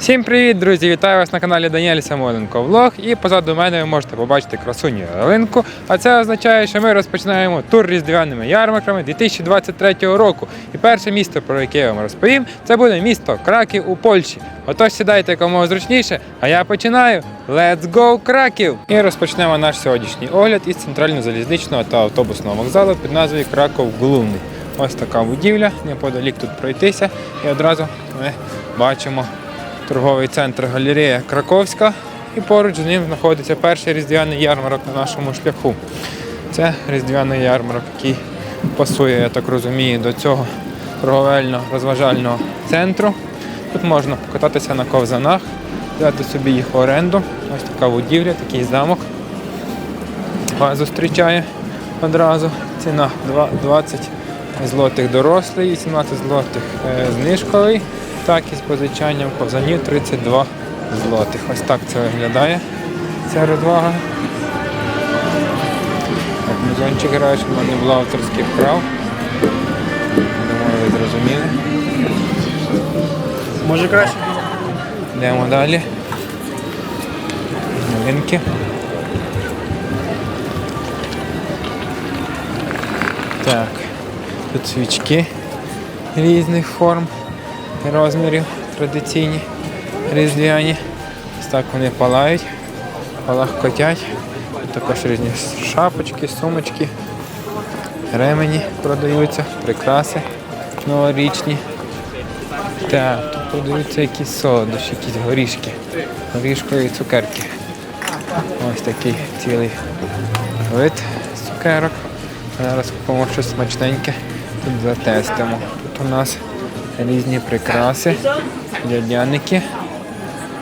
Всім привіт, друзі! Вітаю вас на каналі Даніель Самоленко Влог. І позаду мене ви можете побачити красуню ялинку. А це означає, що ми розпочинаємо тур різдвяними ярмарками 2023 року. І перше місто, про яке я вам розповім, це буде місто Краків у Польщі. Отож сідайте якомога зручніше, а я починаю. Let's go, Краків! І розпочнемо наш сьогоднішній огляд із центрально-залізничного та автобусного вокзалу під назвою Краков Глумний. Ось така будівля, неподалік тут пройтися. І одразу ми бачимо торговий центр галерея Краковська. І поруч з ним знаходиться перший різдвяний ярмарок на нашому шляху. Це різдвяний ярмарок, який пасує, я так розумію, до цього торговельно-розважального центру. Тут можна покататися на ковзанах, взяти собі їх в оренду. Ось така будівля, такий замок. Вас зустрічає одразу. Ціна 20 злотих дорослий, 18 злотих е, знижковий. Так і з позичанням ковзанів 32 злотих. Ось так це виглядає ця розвага. Музончик грає, щоб в мене було авторських прав. Думаю, ви зрозуміли. Може краще? Йдемо далі. Новинки. Так, тут свічки різних форм розмірів, традиційні, різдвяні. Ось так вони палають, палахкотять. Тут також різні шапочки, сумочки, ремені продаються, прикраси новорічні. Так, тут продаються якісь солодощі, якісь горішки, горішкові цукерки. Ось такий цілий вид цукерок. Зараз купимо щось смачненьке, тут затестимо. Тут у нас різні прикраси, льодяники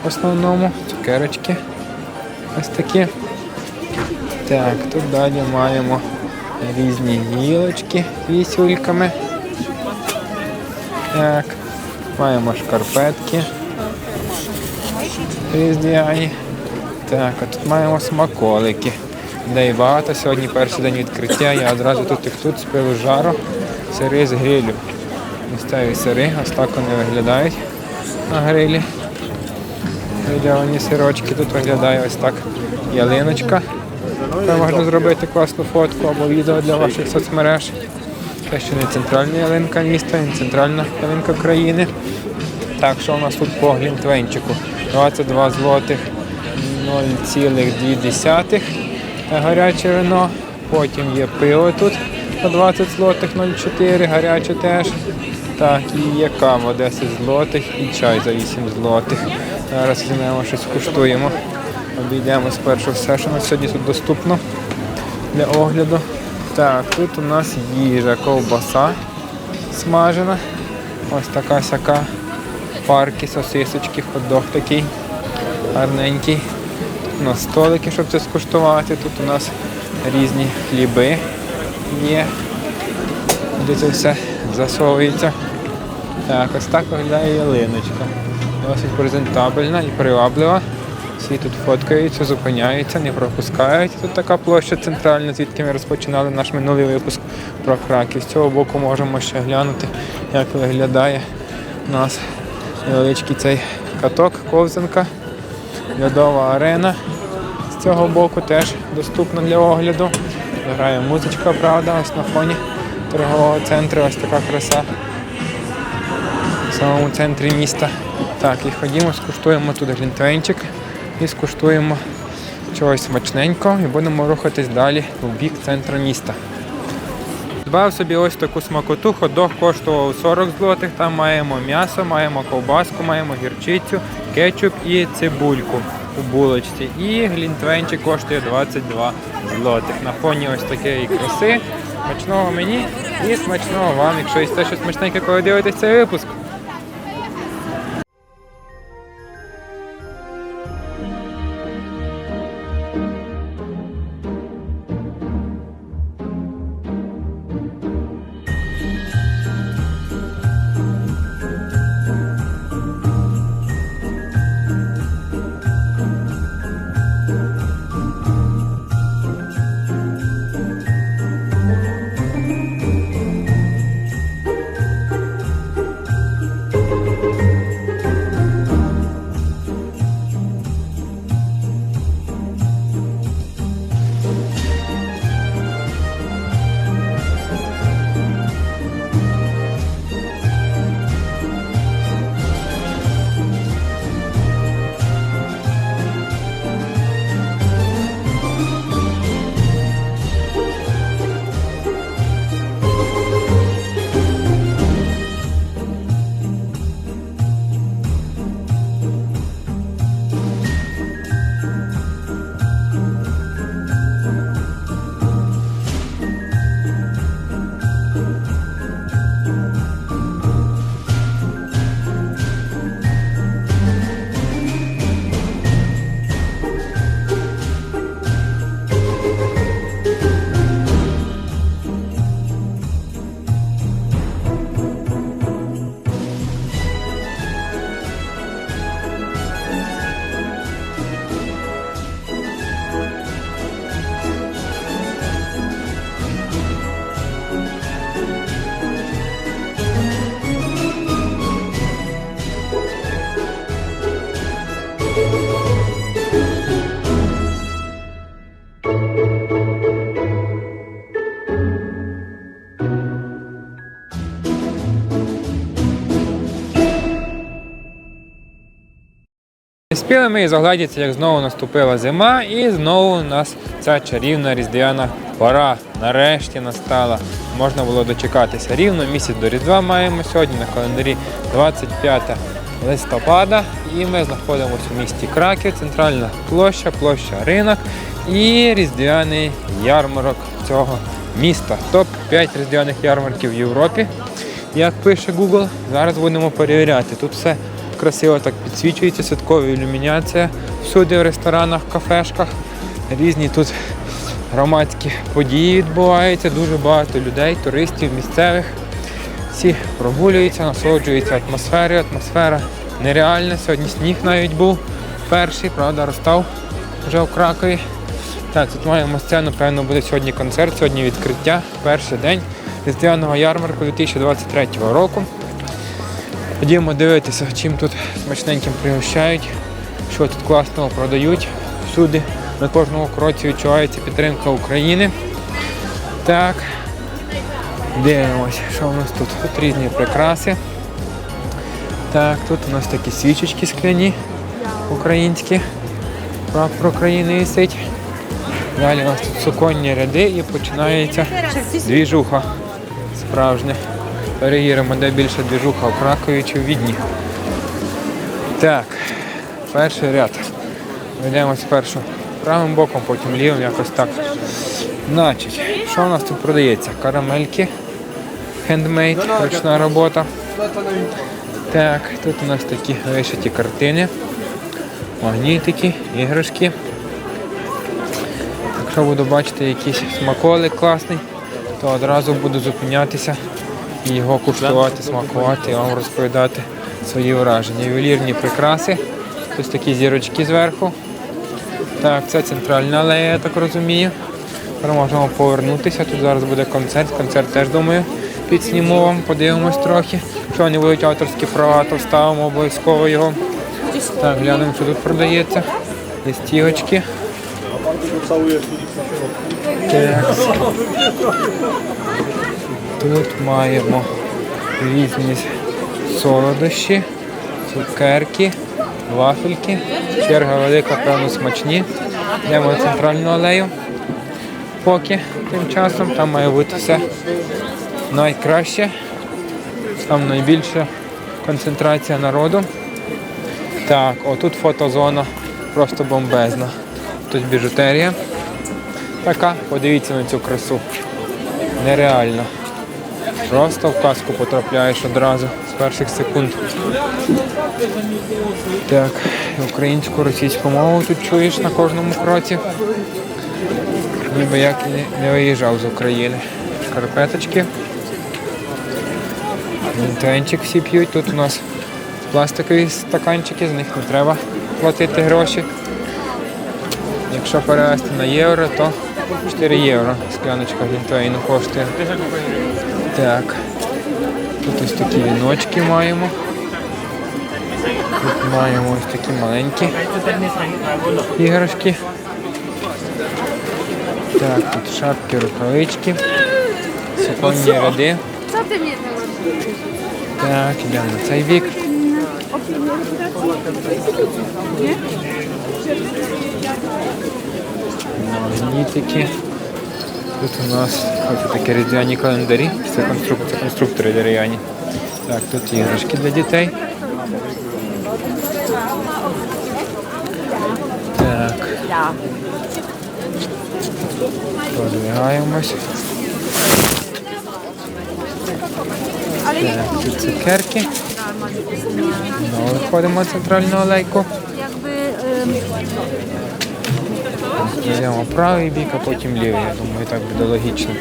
в основному, цукерочки. Ось такі. Так, тут далі маємо різні гілочки вісюльками. Так, маємо шкарпетки різдвяні. Так, а тут маємо смаколики. Людей багато. Сьогодні перший день відкриття. Я одразу тут і тут з пиву жару. Сири з грилю. Місцеві сири, ось так вони виглядають на грилі. Виділені сирочки. Тут виглядає ось так ялиночка. Там можна зробити класну фотку або відео для ваших соцмереж. Це ще не центральна ялинка міста, не центральна ялинка країни. Так, що у нас тут по глінтвейнчику? 22 злотих 0,2 гаряче вино. Потім є пиво тут по 20 злотих 0,4, гаряче теж. Так, і є кава 10 злотих і чай за 8 злотих. Зараз візьмемо щось куштуємо. Обійдемо спершу все, що на сьогодні тут доступно для огляду. Так, тут у нас їжа, ковбаса смажена. Ось така сяка. Парки, сосисочки, хот-дог такий гарненький. Тут у нас столики, щоб це скуштувати. Тут у нас різні хліби є. Де це все засовується. Так, ось так виглядає ялиночка. Досить презентабельна і приваблива. Всі тут фоткаються, зупиняються, не пропускають. Тут така площа центральна, звідки ми розпочинали наш минулий випуск про Краків. З цього боку можемо ще глянути, як виглядає у нас невеличкий цей каток, ковзанка, льодова арена. З цього боку теж доступна для огляду. Грає музичка, правда, ось на фоні торгового центру, ось така краса самому центрі міста. Так, і ходімо, скуштуємо тут глінтвейнчик і скуштуємо чогось смачненького і будемо рухатись далі в бік центру міста. Збав собі ось таку смакоту, ходох коштував 40 злотих, там маємо м'ясо, маємо ковбаску, маємо гірчицю, кетчуп і цибульку у булочці. І глінтвейнчик коштує 22 злотих. На фоні ось такої краси. Смачного мені і смачного вам, якщо їсте щось смачненьке, коли дивитесь цей випуск. Спіли ми і заглядіться, як знову наступила зима, і знову у нас ця чарівна різдвяна пора. Нарешті настала. Можна було дочекатися. Рівно місяць до Різдва маємо сьогодні на календарі 25 листопада. І ми знаходимося у місті Краків, центральна площа, площа ринок і різдвяний ярмарок цього міста. Топ-5 різдвяних ярмарків в Європі. Як пише Google, зараз будемо перевіряти. Тут все красиво так підсвічується, святкова ілюміняція всюди в ресторанах, кафешках. Різні тут громадські події відбуваються, дуже багато людей, туристів, місцевих. Всі прогулюються, насолоджуються атмосферою. Атмосфера нереальна. Сьогодні сніг навіть був перший, правда, розстав вже в Кракові. Так, тут маємо сцену, певно, буде сьогодні концерт, сьогодні відкриття, перший день різдвяного ярмарку 2023 року. Ходімо дивитися, чим тут смачненьким пригощають, що тут класного продають. Всюди на кожному кроці відчувається підтримка України. Так, дивимося, що у нас тут? Тут різні прикраси. Так, тут у нас такі свічечки скляні українські. Прапор України висить. Далі у нас тут суконні ряди і починається двіжуха справжня. Перевіримо, де більше двіжуха в Кракові чи в Відні. Так, перший ряд. Йдемо спершу правим боком, потім лівим, якось так. Значить, що у нас тут продається? Карамельки, хендмейд, ручна робота. Так, тут у нас такі вишиті картини, магнітики, іграшки. Якщо буду бачити якийсь смаколик класний, то одразу буду зупинятися його куштувати, смакувати і вам розповідати свої враження. Ювелірні прикраси, ось такі зірочки зверху. Так, це центральна алея, я так розумію. Тепер можемо повернутися. Тут зараз буде концерт. Концерт теж думаю підсніму вам, подивимось трохи. Якщо вони будуть авторські права, то ставимо обов'язково його. Так, глянемо, що тут продається. Є стігочки. Так. Тут маємо різні солодощі, цукерки, вафельки. Черга велика, певно, смачні. Йдемо на центральну алею. Поки тим часом там має бути все найкраще. Там найбільша концентрація народу. Так, отут фотозона просто бомбезна. Тут біжутерія. Така, подивіться на цю красу. Нереально. Просто в казку потрапляєш одразу з перших секунд. Так, українську, російську мову тут чуєш на кожному кроці. Ніби як і не виїжджав з України. Шкарпеточки. Вінтенчик всі п'ють. Тут у нас пластикові стаканчики, з них не треба платити гроші. Якщо перевести на євро, то 4 євро скляночка глінтвейну коштує. Так. Тут ось такі віночки маємо. Тут маємо ось такі маленькі іграшки. Так, тут шапки, рукавички, суконні ряди. Так, йдемо на цей бік. Магнітики. Тут у нас такі різдвяні календарі. Це, конструк... це конструктори дерев'яні. Так, тут іграшки для дітей. Так. Подвигаємось. Так, тут цукерки. Знову виходимо на центральну алейку. Jakby правий бік, а потім лівий. Я думаю, так буде логічно.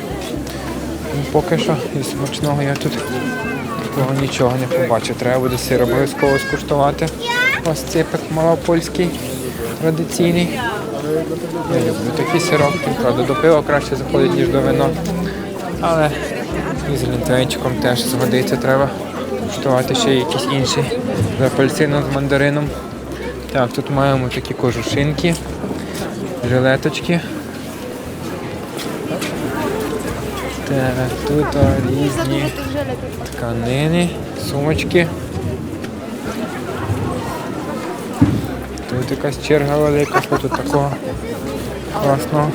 Ну, поки що із смачного я тут такого нічого не побачив. Треба буде сир обов'язково скуштувати. Ось ципик малопольський, традиційний. Я люблю такі сиропки. Правда, до пива краще заходить, ніж до вина. Але і з лінтвейчиком теж згодиться треба куштувати ще якісь інші з апельсином, з мандарином. Так, тут маємо такі кожушинки, жилеточки. Так, тут різні тканини, сумочки. Тут якась черга велика, що тут такого класного.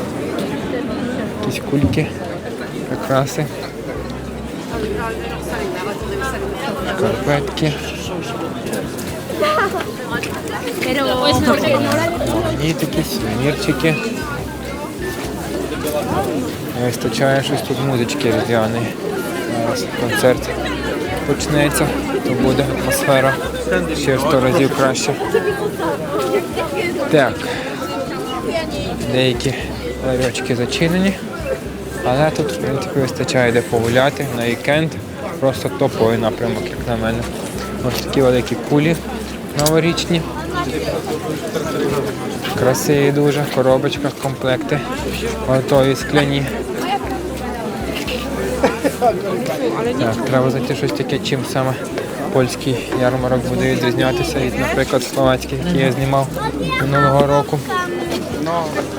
Якісь кульки, прикраси. Шкарпетки. І такі сувенірчики. Не вистачає щось тут музички різдвяної. Зараз концерт почнеться, то буде атмосфера ще 100 разів краще. Так. Деякі ларьочки зачинені, але тут, в принципі, вистачає де погуляти на вікенд. Просто топовий напрямок, як на мене. Ось такі великі кулі новорічні. Красиві дуже, в коробочках комплекти. Готові скляні. Так, треба знайти щось таке, чим саме польський ярмарок буде відрізнятися від, наприклад, словацький, який я знімав минулого року.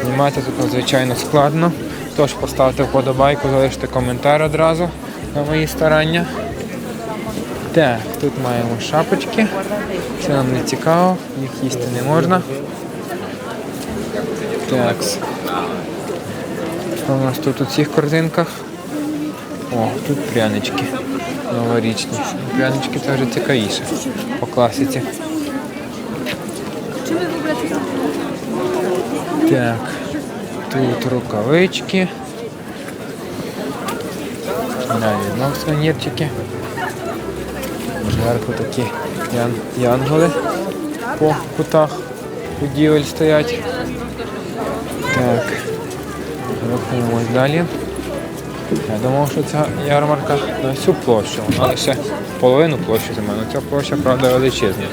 Знімати тут надзвичайно складно. Тож поставте вподобайку, залиште коментар одразу на мої старання. Так, тут маємо шапочки. Це нам не цікаво, їх їсти не можна. Так. Що у нас тут у цих корзинках? О, тут прянички новорічні. Прянички вже цікавіше по класиці. Так, тут рукавички. Далі знов сувенірчики. Зверху такі ян, янголи по кутах будівель стоять. Так, рухаємось далі. Я думав, що ця ярмарка на всю площу, вона лише половину площі займає. Ну, Ця площа, правда, величезна.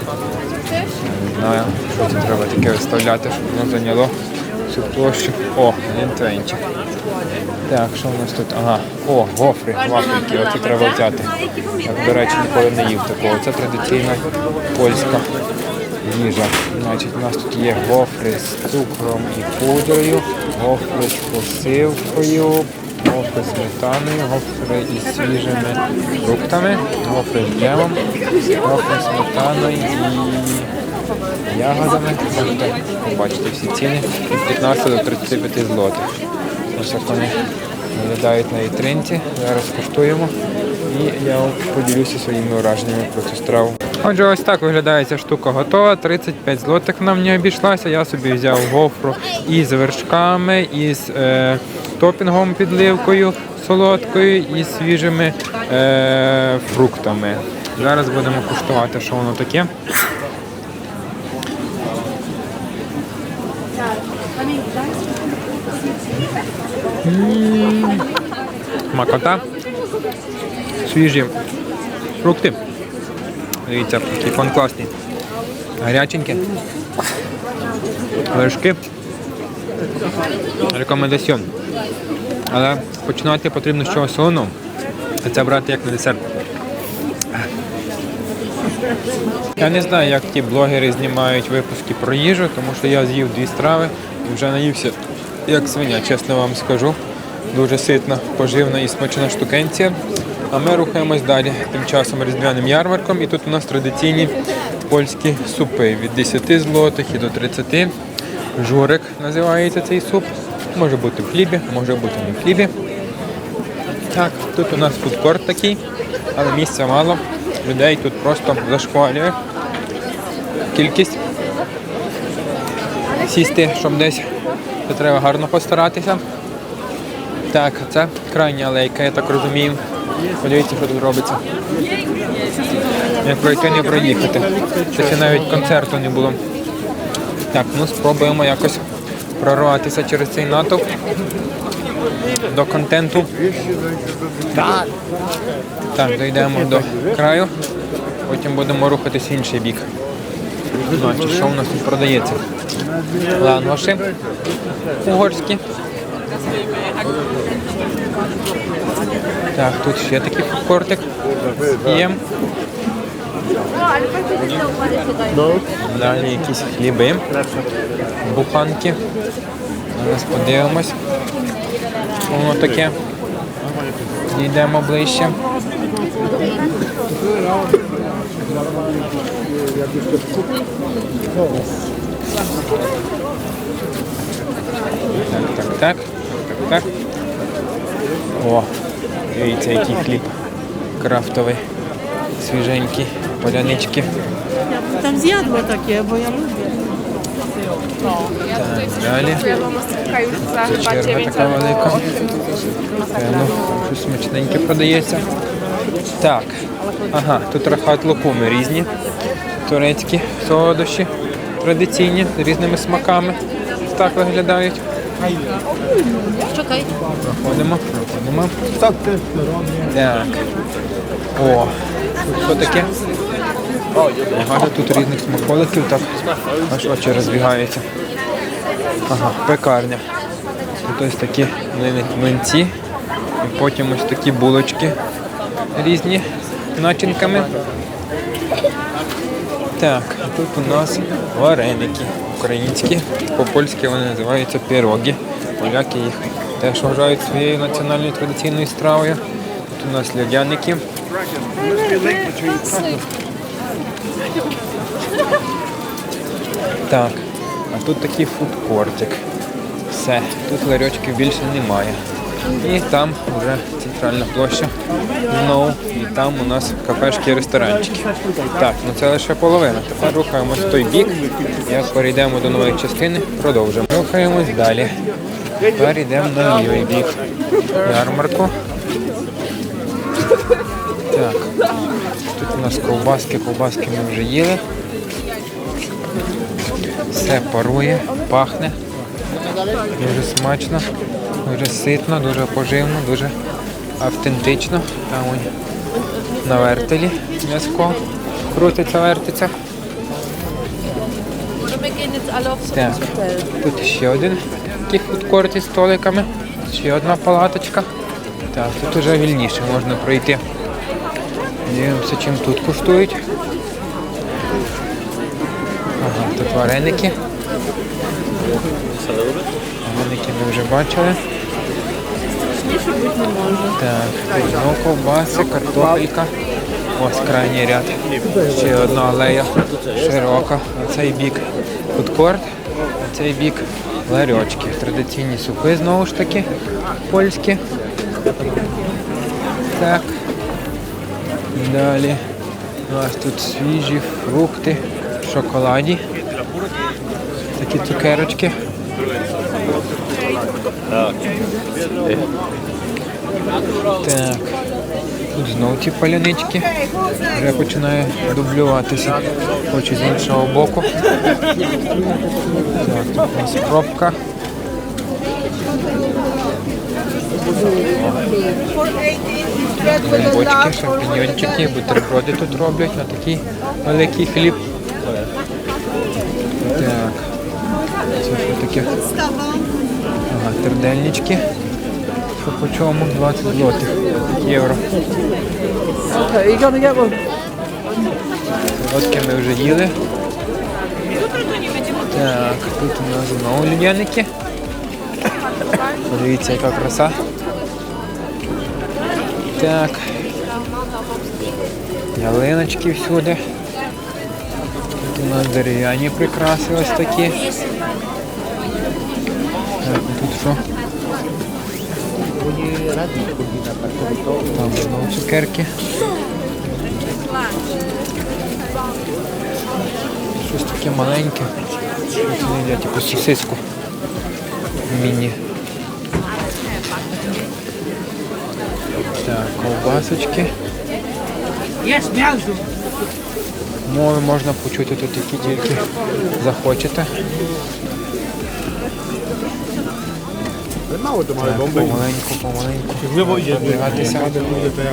Не знаю, що це треба таке виставляти, щоб воно зайняло всю площу. О, лінтвенчик. Так, що у нас тут? Ага, о, гофри, вафельки, оце треба взяти. Я, до речі, ніколи не їв такого. Це традиційна польська їжа. Значить, у нас тут є гофри з цукром і пудрою, гофри з посилкою, гофри з сметаною, гофри із свіжими фруктами, гофри з джемом, гофри з сметаною і ягодами. Можете побачити всі ціни від 15 до 35 злотих. Ось як вони виглядають на вітринці. Зараз куштуємо і я поділюся своїми враженнями про цю страву. Отже, ось так виглядає ця штука готова. 35 злотих нам мені обійшлася. Я собі взяв гофру із вершками, із е, топінгом підливкою солодкою і свіжими е, фруктами. Зараз будемо куштувати, що воно таке. Макота. Свіжі фрукти. Дивіться, який фон класний. Гаряченькі. Вершки. Рекомендаціон. Але починати потрібно з чогось солоного. А це брати як на десерт. Я не знаю, як ті блогери знімають випуски про їжу, тому що я з'їв дві страви і вже наївся як свиня, чесно вам скажу. Дуже ситна, поживна і смачна штукенція. А ми рухаємось далі тим часом різдвяним ярмарком. І тут у нас традиційні польські супи від 10 злотих і до 30. Журик називається цей суп. Може бути в хлібі, може бути не в хлібі. Так, тут у нас фудкорт такий, але місця мало. Людей тут просто зашквалює кількість. Сісти, щоб десь, то треба гарно постаратися. Так, це крайня алейка, я так розумію. Подивіться, що тут робиться. Не пройти, не проїхати. Щось і навіть концерту не було. Так, ну спробуємо якось прорватися через цей натовп до контенту. Так. Так, дійдемо до краю, потім будемо рухатись в інший бік. Значить, що у нас тут продається? Лангоші угорські. Так, тут ще такий фудкортик. Є. Далі якісь хліби, буханки. Зараз подивимось. Воно таке? Йдемо ближче. Так, так, так. Так, так. О, дивіться, який хліб крафтовий, свіженький, полянички. Там з'їдла таке, бо я люблю. Так, далі. Така Це черга 9 така велика. albo 8 Певно, щось смачненьке продається. Так. Ага, тут рахат локуми різні. Турецькі солодощі традиційні з різними смаками. Так виглядають. Чекай. Проходимо, проходимо. Так. О, що таке? Багато тут різних смаколиків, так аж очі розбігаються. Ага, пекарня. Тут ось такі млинці. І потім ось такі булочки різні начинками. Так, а тут у нас вареники українські. По-польськи вони називаються пироги. Поляки їх теж вважають своєю національною традиційною стравою. Тут у нас льодяники. Так, а тут такий фудкортик. Все, тут ларьочків більше немає. І там вже центральна площа знову. І там у нас кафешки і ресторанчики. Так, ну це лише половина. Тепер рухаємось в той бік. Як перейдемо до нової частини, продовжимо. Рухаємось далі. Тепер йдемо на лівий бік. Ярмарку. Так. Тут у нас ковбаски, ковбаски ми вже їли. Все парує, пахне. Дуже смачно, дуже ситно, дуже поживно, дуже автентично. Там ось на вертелі м'язко крутиться, вертиться. Так, тут ще один такий фудкорт із столиками. Ще одна палаточка. Так, тут вже вільніше можна пройти. Дивимося, чим тут коштують. Ага, тут вареники. Вареники ми вже бачили. Так, тут ковбаси, картопелька. Ось крайній ряд. Ще одна алея широка. На цей бік фудкорт, на цей бік ларьочки. Традиційні супи знову ж таки польські. Так. Далі у нас тут свіжі фрукти в шоколаді. Такі цукерочки. Так. Тут знов ті палянички. Вже починає дублюватися. Хочу з іншого боку. Так, тут у нас пробка. Грибочки, шампіньончики, бутерброди тут роблять на такий великий хліб. Так. Це що таке? Ага, тердельнички. По чому? 20 злотих. Євро. Солодке ми вже їли. Так, тут у нас знову львяники. Подивіться, яка краса. Так. Ялиночки всюди. Тут у нас дерев'яні прикраси ось такі. Так, а тут що? Там знову цукерки. Щось таке маленьке. Не їдять якусь сосиску. Міні. Так, ковбасочки. Мови можна почути тут які тільки захочете. Mało to małe bomby. помаленьку, помаленьку. Lewo idzie,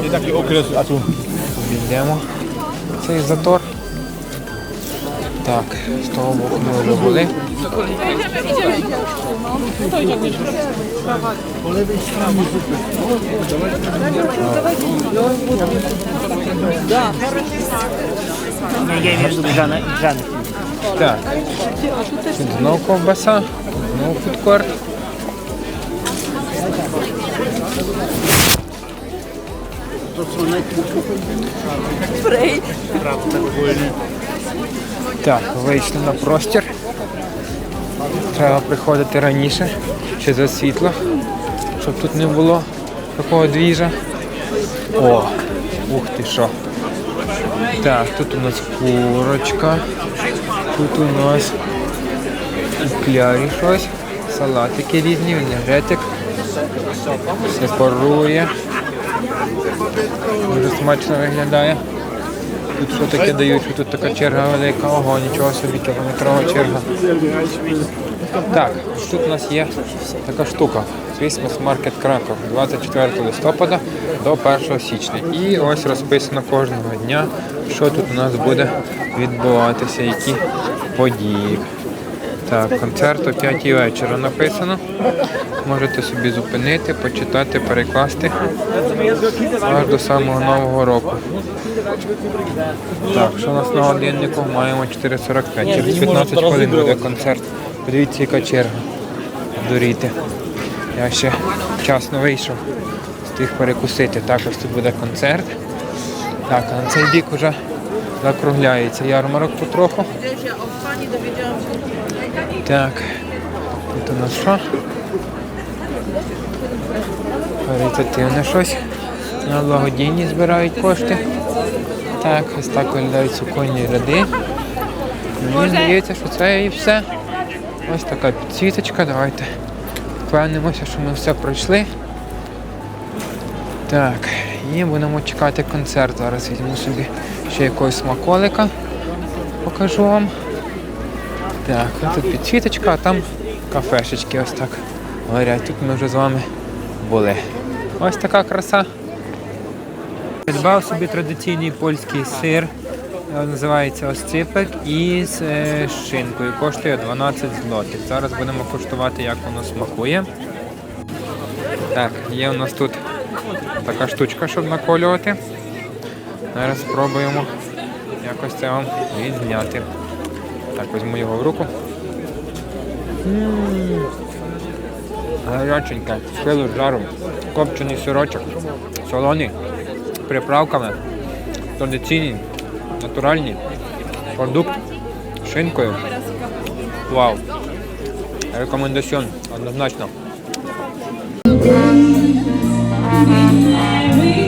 nie taki okres, a tu Йдемо. Цей затор. Так, з того боку ми вже були. Так. Знову ковбаса, знову фудкорт. Так, вийшли на простір. Треба приходити раніше, ще за світло, щоб тут не було такого двіжа. О, ух ти що. Так, тут у нас курочка. Тут у нас клярі щось. Салатики різні, вінегретик. Все парує. Дуже смачно виглядає. Тут таке дають, тут така черга велика, ого, нічого собі, кілометрова черга. Так, тут у нас є така штука. Christmas Market Krakow 24 листопада до 1 січня. І ось розписано кожного дня, що тут у нас буде відбуватися, які події. Так, концерт о 5 вечора написано. Можете собі зупинити, почитати, перекласти аж до самого нового року. Так, що у нас на годиннику? Маємо 4.45. Через 15 хвилин буде концерт. Подивіться, яка черга. Доріти. Я ще вчасно вийшов. Встиг перекусити. Також тут буде концерт. Так, а на цей бік вже закругляється ярмарок потроху. Так, тут у нас що? Каритативне щось. На благодійні збирають кошти. Так, ось так виглядають суконні ряди. Мені здається, що це і все. Ось така підсвіточка. Давайте впевнимося, що ми все пройшли. Так, і будемо чекати концерт. Зараз візьму собі ще якогось смаколика. Покажу вам. Так, тут підсвіточка, а там кафешечки ось так горять. Тут ми вже з вами були. Ось така краса. Придбав собі традиційний польський сир, е, називається осципек із е, шинкою. Коштує 12 злотих. Зараз будемо коштувати, як воно смакує. Так, є у нас тут така штучка, щоб наколювати. Зараз спробуємо якось це вам відзняти. Так, візьму його в руку. Гаряченьке, силу жару, копчений сирочок, солоний, з приправками, традиційний, натуральний продукт з шинкою. Вау! Рекомендаціон, однозначно. Mary.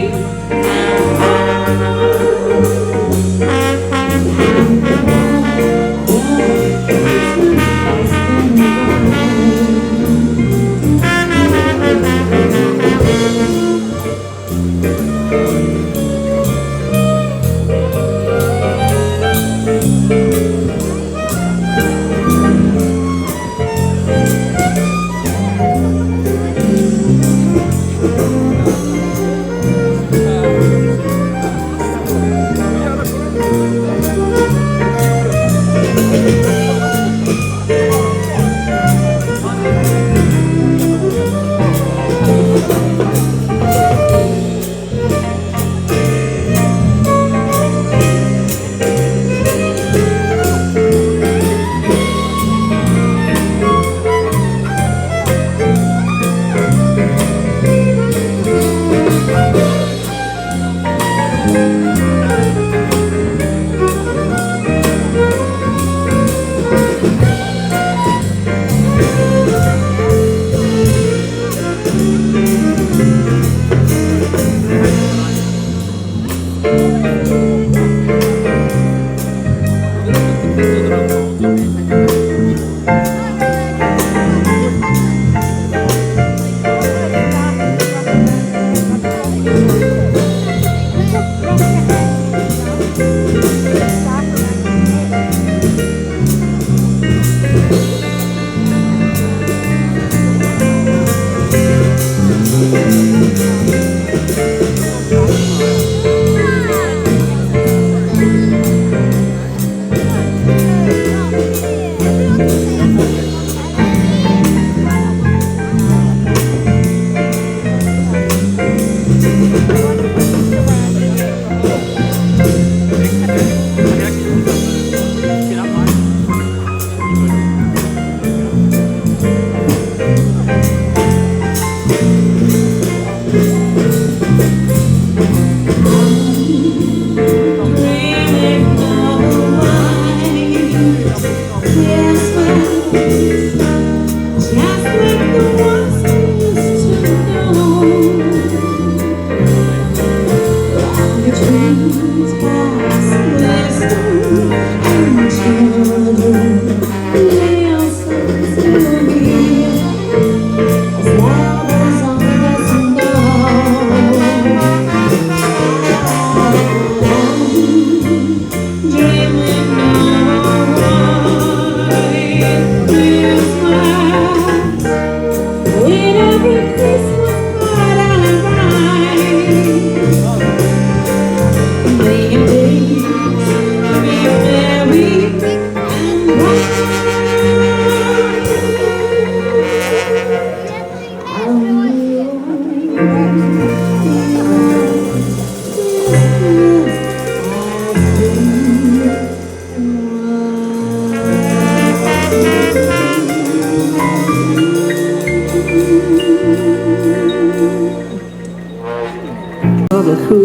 Seasons pass. คื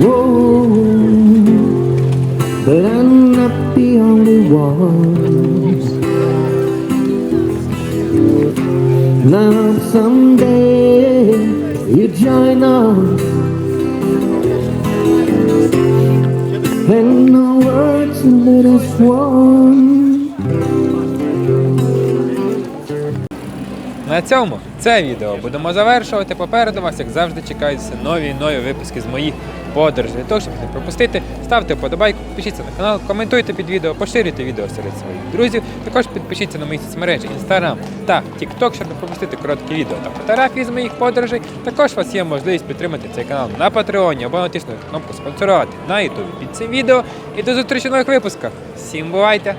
Whoa But I'm not the only one Now someday you join us And the words of little swan На цьому це відео будемо завершувати. Попереду вас, як завжди, чекаються нові нові випуски з моїх подорожей. Для того, щоб не пропустити, ставте вподобайку, підпишіться на канал, коментуйте під відео, поширюйте відео серед своїх друзів. Також підпишіться на мої соцмережі Instagram та TikTok, щоб не пропустити короткі відео та фотографії з моїх подорожей. Також у вас є можливість підтримати цей канал на Патреоні або натиснути кнопку спонсорувати на YouTube під цим відео. І до зустрічі в нових випусках. Всім бувайте!